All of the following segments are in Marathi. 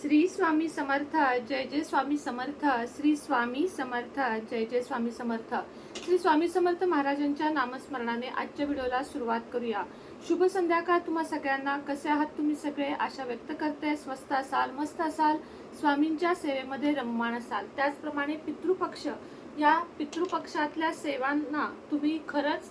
श्री स्वामी समर्थ जय जय स्वामी समर्थ श्री स्वामी समर्थ जय जय स्वामी समर्थ. श्री स्वामी समर्थ महाराजांच्या नामस्मरणाने आजच्या व्हिडिओला सुरुवात करूया. शुभ संध्याकाळ तुम्हा सगळ्यांना. कसे आहात तुम्ही सगळे? आशा व्यक्त करते. स्वस्त असाल मस्त असाल स्वामींच्या सेवेमध्ये रममाण असाल. त्याचप्रमाणे पितृपक्ष. या पितृपक्षातल्या सेवांना तुम्ही खरंच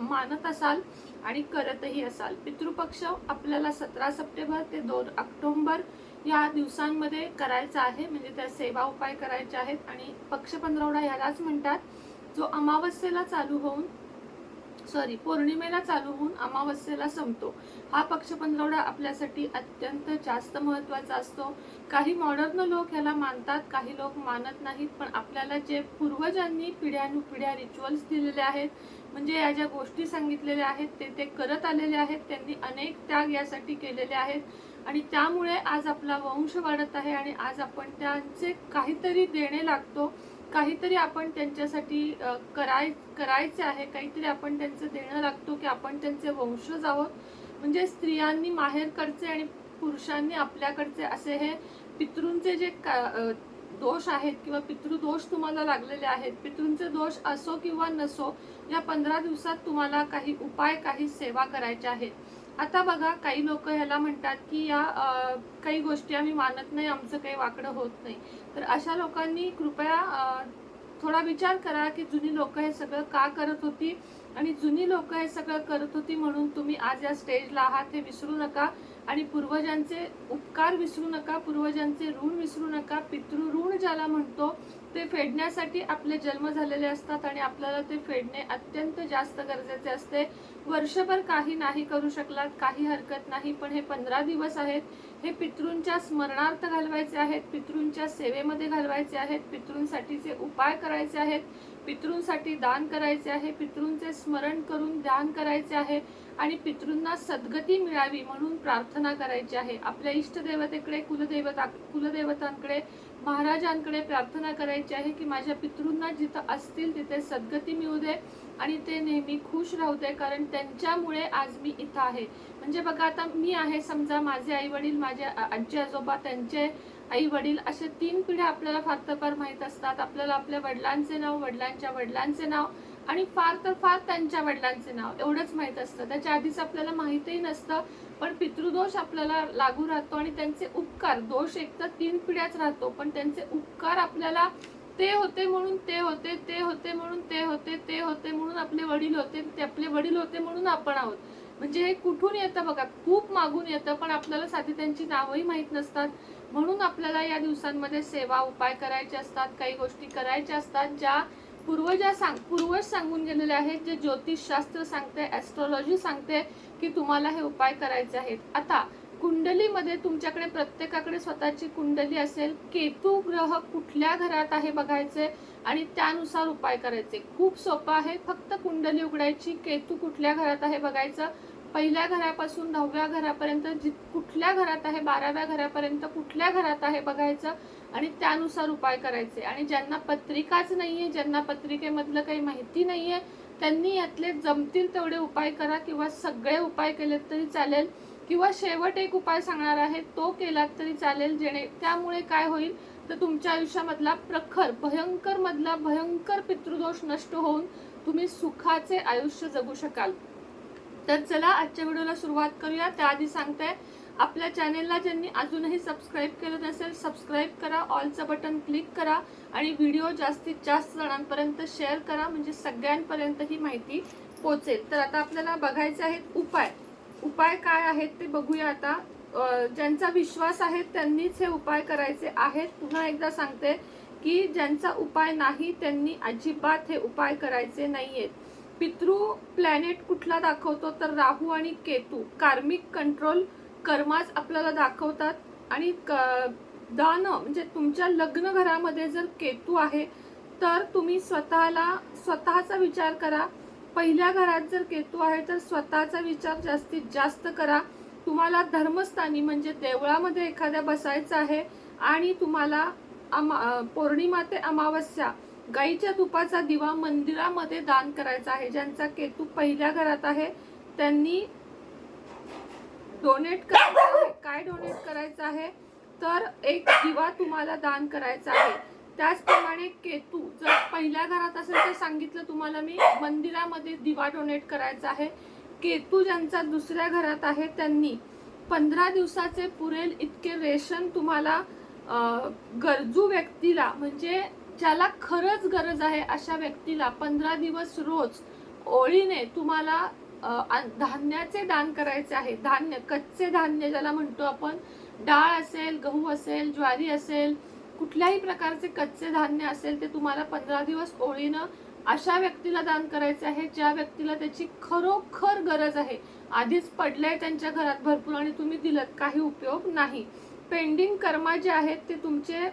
मानत असाल आणि करतही असाल. पितृपक्ष आपल्याला सतरा सप्टेंबर ते दोन ऑक्टोंबर या दिवसांमध्ये करायचा आहे म्हणजे त्या सेवा उपाय करायचे आहेत. आणि पक्ष पंधरवडा ह्यालाच म्हणतात जो अमावस्येला चालू होऊन सॉरी पौर्णिमेला चालू होऊन अमावस्येला संपतो. हा पक्ष पंधरवडा आपल्यासाठी अत्यंत जास्त महत्त्वाचा असतो. काही मॉडर्न लोक ह्याला मानतात काही लोक मानत नाहीत पण आपल्याला जे पूर्वजांनी पिढ्यानुपिढ्या रिच्युअल्स दिलेले आहेत म्हणजे या ज्या गोष्टी सांगितलेल्या आहेत ते ते करत आलेले आहेत त्यांनी अनेक त्याग यासाठी केलेले आहेत. आणि त्यामुळे आज आपला वंश वाढत आहे आणि आज आपण त्यांचे काहीतरी देणे लागतो. काहीतरी आपण त्यांच्यासाठी कराय करायचे आहे. काहीतरी आपण त्यांचं देणं लागतो की आपण त्यांचे वंशज आहोत म्हणजे स्त्रियांनी माहेरकडचे आणि पुरुषांनी आपल्याकडचे असे हे पितृंचे जे का- दोष आहेत किंवा पितृदोष तुम्हाला लागलेले आहेत. पितृंचे दोष असो किंवा नसो या पंधरा दिवसात तुम्हाला काही उपाय काही सेवा करायच्या आहेत. आता बघा काही लोक ह्याला म्हणतात की या काही गोष्टी आम्ही मानत नाही आमचं काही वाकडं होत नाही. तर अशा लोकांनी कृपया थोडा विचार करा की जुनी लोक हे सगळं का करत होती? आणि जुनी लोक हे सगळं करत होती म्हणून तुम्ही आज या स्टेजला आहात हे विसरू नका. आणि पूर्वजांचे उपकार विसरू नका पूर्वजांचे ऋण विसरू नका. पितृऋण ज्याला म्हणतो ते फेडण्यासाठी आपले जन्म झालेले असतात आणि आपल्याला ते फेडणे अत्यंत जास्त गरजेचे असते. वर्षभर काही नाही करू शकलात काही हरकत नाही पण हे पंधरा दिवस आहेत. हे पितृंच्या स्मरणार्थ घालवायचे आहेत पितृंच्या सेवेमध्ये घालवायचे आहेत पितृंसाठीचे उपाय करायचे आहेत पितृंसाठी दान करायचे आहे पितृंचे स्मरण करून ध्यान करायचे आहे आणि पितृंना सद्गती मिळावी म्हणून प्रार्थना करायची आहे. आपल्या इष्टदेवतेकडे कुलदेवता कुलदेवतांकडे महाराजांकडे प्रार्थना करायची आहे की माझ्या पितृंना जिथं असतील तिथे सद्गती मिळू दे आणि ते नेहमी खुश राहू दे कारण त्यांच्यामुळे आज मी इथं आहे. म्हणजे बघा आता मी आहे समजा माझे आई वडील माझे आजी आजोबा त्यांचे आई वडील असे तीन पिढ्या आपल्याला फार तर फार माहीत असतात. आपल्याला आपल्या वडिलांचे नाव वडिलांच्या वडिलांचे नाव आणि फार तर फार त्यांच्या वडिलांचे नाव. एवढंच माहीत असतं. त्याच्या आधीच आपल्याला माहितीही नसतं पण पितृदोष आपल्याला लागू राहतो आणि त्यांचे उपकार दोष एक तर तीन पिढ्याच राहतो पण त्यांचे उपकार आपल्याला ते होते म्हणून ते होते ते होते म्हणून ते होते ते होते म्हणून आपले वडील होते ते आपले वडील होते म्हणून आपण आहोत. म्हणजे हे कुठून येतं बघा खूप मागून येतं पण आपल्याला साधी त्यांची नावही माहीत नसतात. म्हणून आपल्याला या दिवसांमध्ये सेवा उपाय करायचे असतात काही गोष्टी करायच्या असतात ज्या पूर्वजा सांग पूर्वज सांगून गेलेले आहेत जे ज्योतिषशास्त्र सांगते ॲस्ट्रॉलॉजी सांगते की तुम्हाला हे उपाय करायचे आहेत. आता कुंडलीमध्ये तुमच्याकडे प्रत्येकाकडे स्वतःची कुंडली असेल केतू ग्रह कुठल्या घरात आहे बघायचे आणि त्यानुसार उपाय करायचे. खूप सोपं आहे फक्त कुंडली उघडायची केतू कुठल्या घरात आहे बघायचं पहिल्या घरापासून दहाव्या घरापर्यंत जि कुठल्या घरात आहे बाराव्या घरापर्यंत कुठल्या घरात आहे बघायचं आणि त्यानुसार उपाय करायचे. आणि ज्यांना पत्रिकाच नाहीये ज्यांना पत्रिकेमधलं काही माहिती नाहीये त्यांनी यातले जमतील तेवढे उपाय करा किंवा सगळे उपाय केलेत तरी चालेल. किंवा शेवट एक उपाय सांगणार आहे तो केलात तरी चालेल. जेणे त्यामुळे काय होईल? तर तुमच्या आयुष्यामधला प्रखर भयंकर मधला भयंकर पितृदोष नष्ट होऊन तुम्ही सुखाचे आयुष्य जगू शकाल. तर चला आजच्या व्हिडिओला सुरुवात करूया. त्याआधी सांगते आपल्या चॅनेलला ज्यांनी अजूनही सबस्क्राईब केलं नसेल सबस्क्राईब करा ऑलचं बटन क्लिक करा आणि व्हिडिओ जास्तीत जास्त जणांपर्यंत शेअर करा म्हणजे सगळ्यांपर्यंत ही माहिती पोचेल तर आता आपल्याला बघायचे आहेत उपाय. उपाय काय आहेत ते बघूया आता. ज्यांचा विश्वास आहे त्यांनीच हे उपाय करायचे आहेत. पुन्हा एकदा सांगते की ज्यांचा उपाय नाही त्यांनी अजिबात हे उपाय करायचे नाही आहेत पितृ प्लॅनेट कुठला दाखवतो? तर राहू आणि केतू. कार्मिक कंट्रोल कर्माच आपल्याला दाखवतात आणि क- दान म्हणजे तुमच्या लग्न घरामध्ये जर केतू आहे तर तुम्ही स्वतःला स्वतःचा विचार करा. पहिल्या घरात जर केतू आहे तर स्वतःचा विचार जास्तीत जास्त करा. तुम्हाला धर्मस्थानी म्हणजे देवळामध्ये एखाद्या बसायचं आहे आणि तुम्हाला अमा पौर्णिमा ते अमावस्या गाईच्या तुपाचा दिवा मंदिरामध्ये दान करायचा आहे. ज्यांचा केतू पहिल्या घरात आहे त्यांनी डोनेट करायचं आहे. काय डोनेट करायचं आहे? तर एक दिवा तुम्हाला दान करायचा आहे. त्याचप्रमाणे केतू जर पहिल्या घरात असेल तर सांगितलं तुम्हाला मी मंदिरामध्ये दिवा डोनेट करायचा आहे. केतू ज्यांचा दुसऱ्या घरात आहे त्यांनी पंधरा दिवसाचे पुरेल इतके रेशन तुम्हाला गरजू व्यक्तीला म्हणजे ज्याला खरंच गरज आहे अशा व्यक्तीला पंधरा दिवस रोज ओळीने तुम्हाला धान्याचे दान करायचे आहे. धान्य कच्चे धान्य ज्याला म्हणतो आपण. डाळ असेल गहू असेल ज्वारी असेल कुठल्याही प्रकारचे कच्चे धान्य असेल ते तुम्हाला पंधरा दिवस ओळीनं अशा व्यक्तीला दान करायचे आहे ज्या व्यक्तीला त्याची खरोखर गरज आहे. आधीच पडलंय त्यांच्या घरात भरपूर आणि तुम्ही दिलं काही उपयोग नाही. पेंडिंग कर्मा जे आहेत ते तुमचे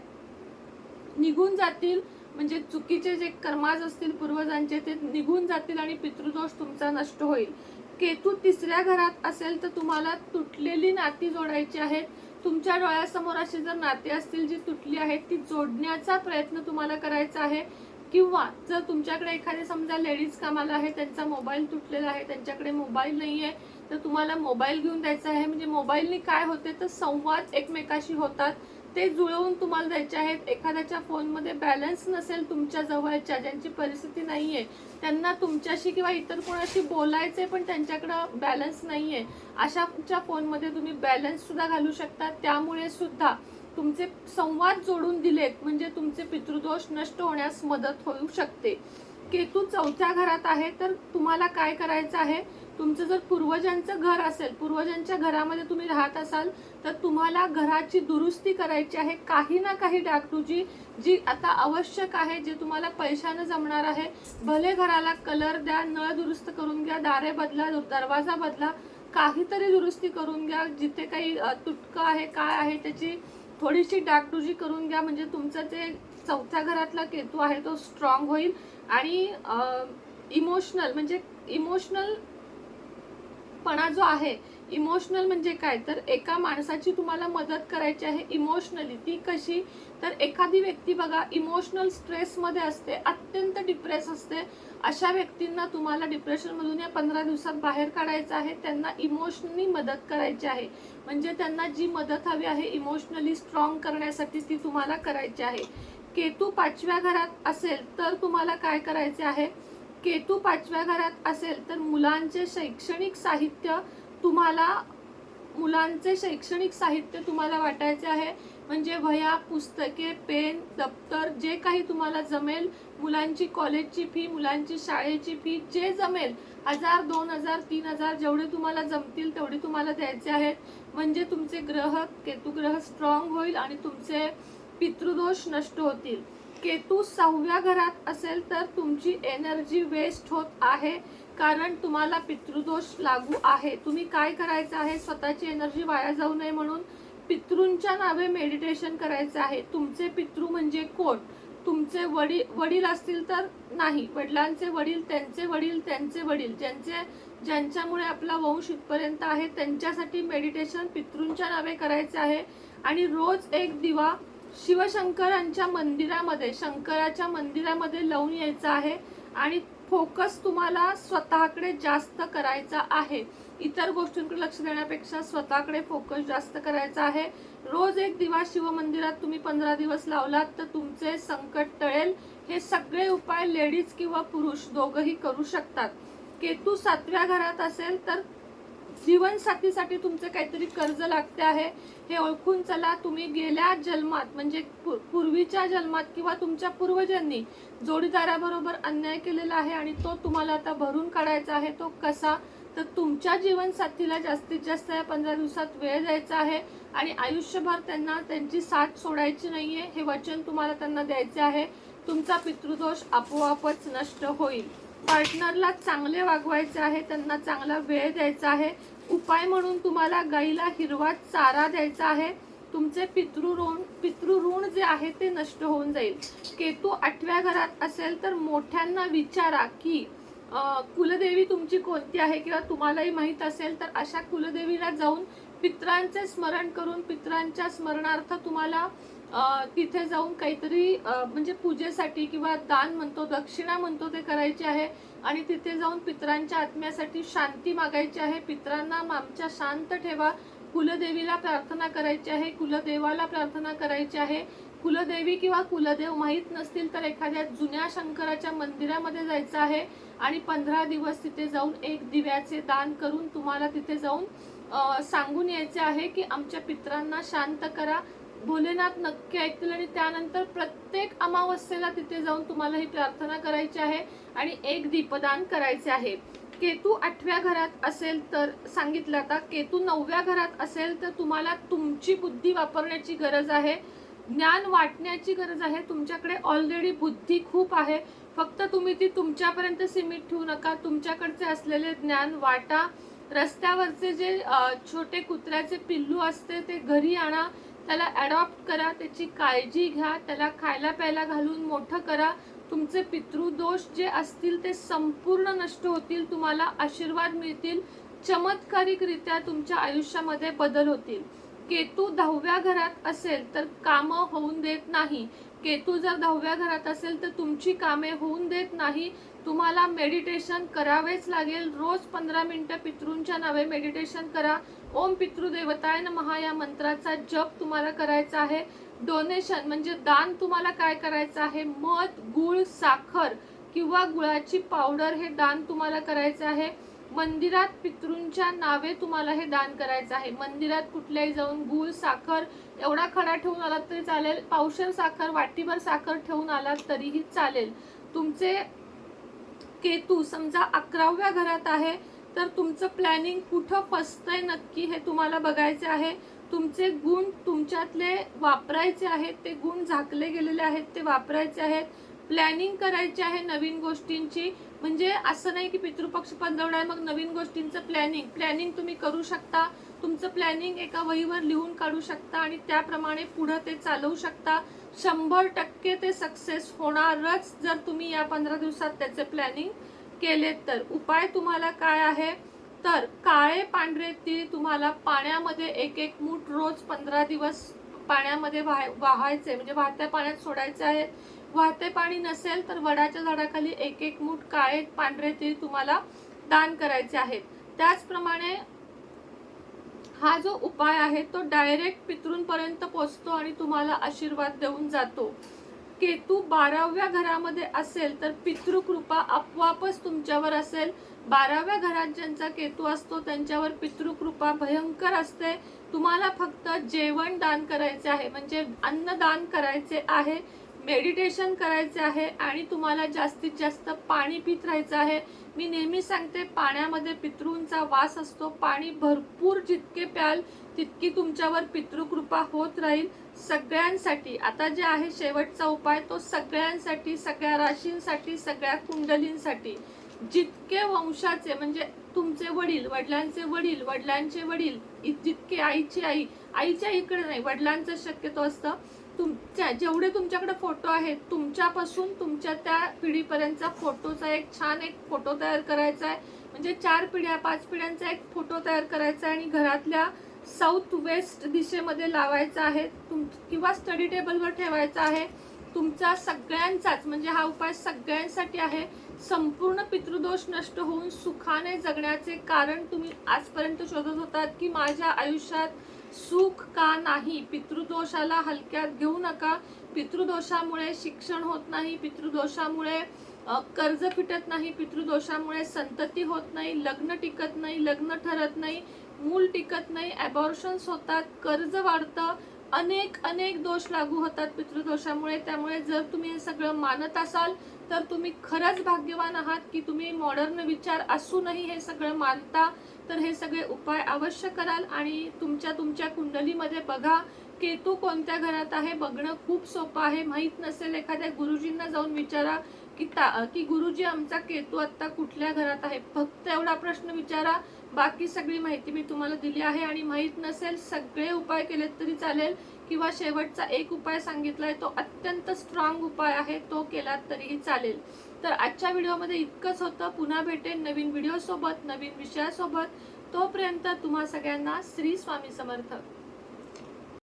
निघून जातील. म्हणजे चुकीचे जे कर्माज असतील पूर्वजांचे ते निघून जातील आणि पितृदोष तुमचा नष्ट होईल. केतू तिसऱ्या घरात असेल तर तुम्हाला तुटलेली नाती जोडायची आहेत. तुमच्या डोळ्यासमोर अशी जर नाती असतील जी तुटली आहेत ती जोडण्याचा प्रयत्न तुम्हाला करायचा आहे. किंवा जर तुमच्याकडे एखादे समजा लेडीज कामाला आहे त्यांचा मोबाईल तुटलेला आहे त्यांच्याकडे मोबाईल नाही आहे तर तुम्हाला मोबाईल घेऊन द्यायचा आहे. म्हणजे मोबाईलने काय होते तर संवाद एकमेकाशी होतात. ते जुळवून तुम्हाला द्यायचे आहेत. एखाद्याच्या फोनमध्ये बॅलन्स नसेल तुमच्या जवळच्या ज्यांची परिस्थिती नाही आहे त्यांना तुमच्याशी किंवा इतर कोणाशी बोलायचे पण त्यांच्याकडं बॅलन्स नाही आहे अशाच्या फोनमध्ये तुम्ही बॅलन्ससुद्धा घालू शकता. त्यामुळे सुद्धा तुमचे संवाद जोडून दिलेत म्हणजे तुमचे पितृदोष नष्ट होण्यास मदत होऊ शकते. केतू चौथ्या घरात आहे तर तुम्हाला काय करायचं आहे? तुमचं जर पूर्वजांचं घर असेल पूर्वजांच्या घरामध्ये तुम्ही राहत असाल तर तुम्हाला घराची दुरुस्ती करायची आहे काही ना काही डागडुजी जी आता आवश्यक आहे जे तुम्हाला पैशानं जमणार आहे. भले घराला कलर द्या नळ दुरुस्त करून घ्या दारे बदला दरवाजा बदला काहीतरी दुरुस्ती करून घ्या. जिथे काही तुटकं आहे काय आहे त्याची थोडीशी डागडुजी करून घ्या. म्हणजे तुमचं जे चौथ्या घरातला केतू आहे तो स्ट्रॉंग होईल. आणि इमोशनल म्हणजे इमोशनल पणा जो आहे इमोशनल म्हणजे काय? तर एका माणसाची तुम्हाला मदत करायची आहे इमोशनली ती कशी? तर एखादी व्यक्ती बघा इमोशनल स्ट्रेसमध्ये असते अत्यंत डिप्रेस असते. अशा व्यक्तींना तुम्हाला डिप्रेशनमधून या पंधरा दिवसात बाहेर काढायचं आहे त्यांना इमोशनली मदत करायची आहे. म्हणजे त्यांना जी मदत हवी आहे इमोशनली स्ट्रॉंग करण्यासाठी ती तुम्हाला करायची आहे. केतू पाचव्या घरात असेल तर तुम्हाला काय करायचे आहे? केतू पाचव्या घरात असेल तर मुलांचे शैक्षणिक साहित्य तुम्हाला मुलांचे शैक्षणिक साहित्य तुम्हाला वाटायचे आहे. म्हणजे वह्या पुस्तके पेन दप्तर जे काही तुम्हाला जमेल मुलांची कॉलेजची फी मुलांची शाळेची फी जे जमेल हजार दोन हजार तीन हजार जेवढे तुम्हाला जमतील तेवढे तुम्हाला द्यायचे आहेत. म्हणजे तुमचे ग्रह केतुग्रह स्ट्रॉंग होईल आणि तुमचे पितृदोष नष्ट होतील. केतू सहाव्या घरात असेल तर तुमची एनर्जी वेस्ट होत आहे. कारण तुम्हाला पितृदोष लागू आहे. तुम्ही काय करायचं आहे? स्वतःची एनर्जी वाया जाऊ नये म्हणून पितृंच्या नावे मेडिटेशन करायचं आहे. तुमचे पितृ म्हणजे कोण? तुमचे वडील वडील असतील तर नाही. वडिलांचे वडील त्यांचे वडील त्यांचे वडील. ज्यांचे ज्यांच्यामुळे आपला वंश इथपर्यंत आहे त्यांच्यासाठी मेडिटेशन पितृंच्या नावे करायचे आहे. आणि रोज एक दिवा शिवशंकरांच्या मंदिरामध्ये शंकराच्या मंदिरामध्ये लावून यायचं आहे आणि फोकस तुम्हाला स्वतःकडे जास्त करायचा आहे. इतर गोष्टींकडे लक्ष देण्यापेक्षा स्वतःकडे फोकस जास्त करायचा आहे. रोज एक दिवा शिवमंदिरात तुम्ही पंधरा दिवस लावलात तर तुमचे संकट टळेल. हे सगळे उपाय लेडीज किंवा पुरुष दोघंही करू शकतात. केतू सातव्या घरात असेल तर जीवनसाथीसाठी तुमचं काहीतरी कर्ज लागते आहे. हे ओळखून चला तुम्ही गेल्या जन्मात म्हणजे पूर्वीच्या जन्मात किंवा तुमच्या पूर्वजांनी जोडीदाराबरोबर अन्याय केलेला आहे आणि तो तुम्हाला आता भरून काढायचा आहे तो कसा? तर तुमच्या जीवनसाथीला जास्तीत जास्त या पंधरा दिवसात वेळ द्यायचा आहे आणि आयुष्यभर त्यांना त्यांची साथ सोडायची नाही आहे हे वचन तुम्हाला त्यांना द्यायचे आहे. तुमचा पितृदोष आपोआपच नष्ट होईल. पार्टनरला चांगले वागवायचे आहे त्यांना चांगला वेळ द्यायचा आहे. उपाय म्हणून तुम्हाला गाईला हिरवा चारा द्यायचा आहे. तुमचे पितृऋण पितृऋण जे आहे ते नष्ट होऊन जाईल. केतू आठव्या घरात असेल तर मोठ्यांना विचारा की कुलदेवी तुमची कोणती आहे किंवा तुम्हालाही माहीत असेल तर अशा कुलदेवीला जाऊन पित्रांचे स्मरण करून पित्रांच्या स्मरणार्थ तुम्हाला तिथे जाऊन काहीतरी म्हणजे पूजेसाठी किंवा दान म्हणतो दक्षिणा म्हणतो ते करायचे आहे. आणि तिथे जाऊन पित्रांच्या आत्म्यासाठी शांती मागायची आहे. पित्रांना आमच्या शांत ठेवा. कुलदेवीला प्रार्थना करायची आहे. कुलदेवाला प्रार्थना करायची आहे. कुलदेवी किंवा कुलदेव माहीत नसतील तर एखाद्या जुन्या शंकराच्या मंदिरामध्ये जायचं आहे. आणि पंधरा दिवस तिथे जाऊन एक दिव्याचे दान करून तुम्हाला तिथे जाऊन सांगून यायचे आहे की आमच्या पित्रांना शांत करा. भोलेनाथ नक्की ऐकतील आणि त्यानंतर प्रत्येक अमावस्येला तिथे जाऊन तुम्हाला ही प्रार्थना करायची आहे आणि एक दीपदान करायचे आहे. केतू आठव्या घरात असेल तर सांगितलं आता केतू नवव्या घरात असेल तर तुम्हाला तुमची बुद्धी वापरण्याची गरज आहे. ज्ञान वाटण्याची गरज आहे. तुमच्याकडे ऑलरेडी बुद्धी खूप आहे. फक्त तुम्ही ती तुमच्यापर्यंत सीमित ठेवू नका. तुमच्याकडचे असलेले ज्ञान वाटा रस्त्यावरचे जे छोटे कुत्र्याचे पिल्लू असते ते घरी आणा. त्याला ॲडॉप्ट करा त्याची काळजी घ्या त्याला खायला प्यायला घालून मोठं करा. तुमचे पितृदोष जे असतील ते संपूर्ण नष्ट होतील तुम्हाला आशीर्वाद मिळतील चमत्कारिकरित्या तुमच्या आयुष्यामध्ये बदल होतील. केतू दहाव्या घरात असेल तर कामं होऊन देत नाही. केतू जर दहाव्या घरात असेल तर तुमची कामे होऊन देत नाही. तुम्हाला मेडिटेशन करावेच लागेल. रोज पंधरा मिनटं पितृंच्या नावे मेडिटेशन करा. ओम पितृदेवताय नमः. या मंत्राचा जप तुम्हाला करायचा आहे. डोनेशन म्हणजे दान तुम्हाला काय करायचं आहे? मध गुळ साखर किंवा गुळाची पावडर हे दान तुम्हाला करायचं आहे. मंदिरात पितृंच्या नावे तुम्हाला हे दान करायचं आहे. मंदिरात कुठल्याही जाऊन गुळ साखर एवढा खडा ठेवून आलात तरी चालेल. पावशर साखर वाटीभर साखर ठेवून आलात तरीही चालेल. तुमचे केतू समजा अकराव्या घरात आहे. तर तुमचं प्लॅनिंग कुठं फसतंय नक्की हे तुम्हाला बघायचे आहे. तुमचे गुण तुमच्यातले वापरायचे आहेत ते गुण झाकले गेलेले आहेत ते वापरायचे आहेत. प्लॅनिंग करायची आहे नवीन गोष्टींची. म्हणजे असं नाही की पितृपक्ष पंधरवडा आहे मग नवीन गोष्टींचं प्लॅनिंग प्लॅनिंग तुम्ही करू शकता. तुमचं प्लॅनिंग एका वहीवर लिहून काढू शकता आणि त्याप्रमाणे पुढं ते चालवू शकता. शंभर टक्के ते सक्सेस होणारच जर तुम्ही या पंधरा दिवसात त्याचे प्लॅनिंग केलेत तर. उपाय तुम्हाला काय आहे? तर काळे पांढरे तीळ तुम्हाला पाण्यामध्ये एक एक मूठ रोज पंधरा दिवस पाण्यामध्ये वाह वाहायचे. म्हणजे वाहत्या पाण्यात सोडायचे आहे. वाहते पाणी नसेल तर वडाच्या झाडाखाली एक एक मूठ काळे पांढरे तीळ तुम्हाला दान करायचे आहेत त्याचप्रमाणे हा जो उपाय आहे तो डायरेक्ट पितृंपर्यंत पोचतो आणि तुम्हाला आशीर्वाद देऊन जातो. केतू बाराव्या घरामध्ये असेल तर पितृकृपा आपोआपच तुमच्यावर असेल. बाराव्या घरात ज्यांचा केतू असतो त्यांच्यावर पितृकृपा भयंकर असते. तुम्हाला फक्त जेवण दान करायचे आहे म्हणजे अन्नदान करायचे आहे मेडिटेशन करायचे आहे आणि तुम्हाला जास्तीत जास्त पाणी पित राहायचं आहे. मी नेहमी सांगते पाण्यामध्ये पितृंचा वास असतो. पाणी भरपूर जितके प्याल तितकी तुमच्यावर पितृकृपा होत राहील सगळ्यांसाठी. आता जे आहे शेवटचा उपाय तो सगळ्यांसाठी सगळ्या राशींसाठी सगळ्या कुंडलींसाठी. जितके वंशाचे म्हणजे तुमचे वडील वडिलांचे वडील वडिलांचे वडील जितके आईची आई आईच्या इकडे नाही वडिलांचं शक्यतो असतं. तुमच्या जेवढे तुमच्याकडे फोटो आहेत तुमच्यापासून तुमच्या त्या पिढीपर्यंतचा फोटोचा एक छान एक फोटो तयार करायचा आहे. म्हणजे चार पिढ्या पाच पिढ्यांचा एक फोटो तयार करायचा आहे आणि घरातल्या साऊथ वेस्ट दिशेमध्ये लावायचा आहे. तुम किंवा स्टडी टेबलवर ठेवायचा आहे. तुमचा सगळ्यांचाच म्हणजे हा उपाय सगळ्यांसाठी आहे. संपूर्ण पितृदोष नष्ट होऊन सुखाने जगण्याचे कारण तुम्ही आजपर्यंत शोधत होतात की माझ्या आयुष्यात सुख का नाही? पितृदोषाला हलक्यात घेऊ नका. पितृदोषामुळे शिक्षण होत नाही. पितृदोषामुळे कर्ज फिटत नाही. पितृदोषामुळे संतती होत नाही. लग्न टिकत नाही. लग्न ठरत नाही. मूल टिकत नाही. ॲबॉर्शन्स होतात. कर्ज वाढतं. अनेक अनेक दोष लागू होतात पितृदोषामुळे. त्यामुळे जर तुम्ही हे सगळं मानत असाल तर तुम्ही खरंच भाग्यवान आहात की तुम्ही मॉडर्न विचार असूनही हे सगळं मानता. तर हे सगळे उपाय अवश्य कराल आणि तुमच्या तुमच्या कुंडलीमध्ये बघा. केतू कोणत्या घरात आहे बघणं खूप सोपं आहे. माहीत नसेल एखाद्या गुरुजींना जाऊन विचारा की ता की गुरुजी आमचा केतू आत्ता कुठल्या घरात आहे? फक्त एवढा प्रश्न विचारा. बाकी सगळी माहिती मी तुम्हाला दिली आहे आणि माहीत नसेल सगळे उपाय केलेत तरी चालेल. किंवा शेवटचा एक उपाय सांगितला आहे तो अत्यंत स्ट्रॉंग उपाय आहे तो केलात तरीही चालेल. तर आजच्या व्हिडिओमध्ये इतकंच होतं. पुन्हा भेटेन नवीन व्हिडिओसोबत नवीन विषयासोबत. तोपर्यंत तुम्हा सगळ्यांना श्री स्वामी समर्थ.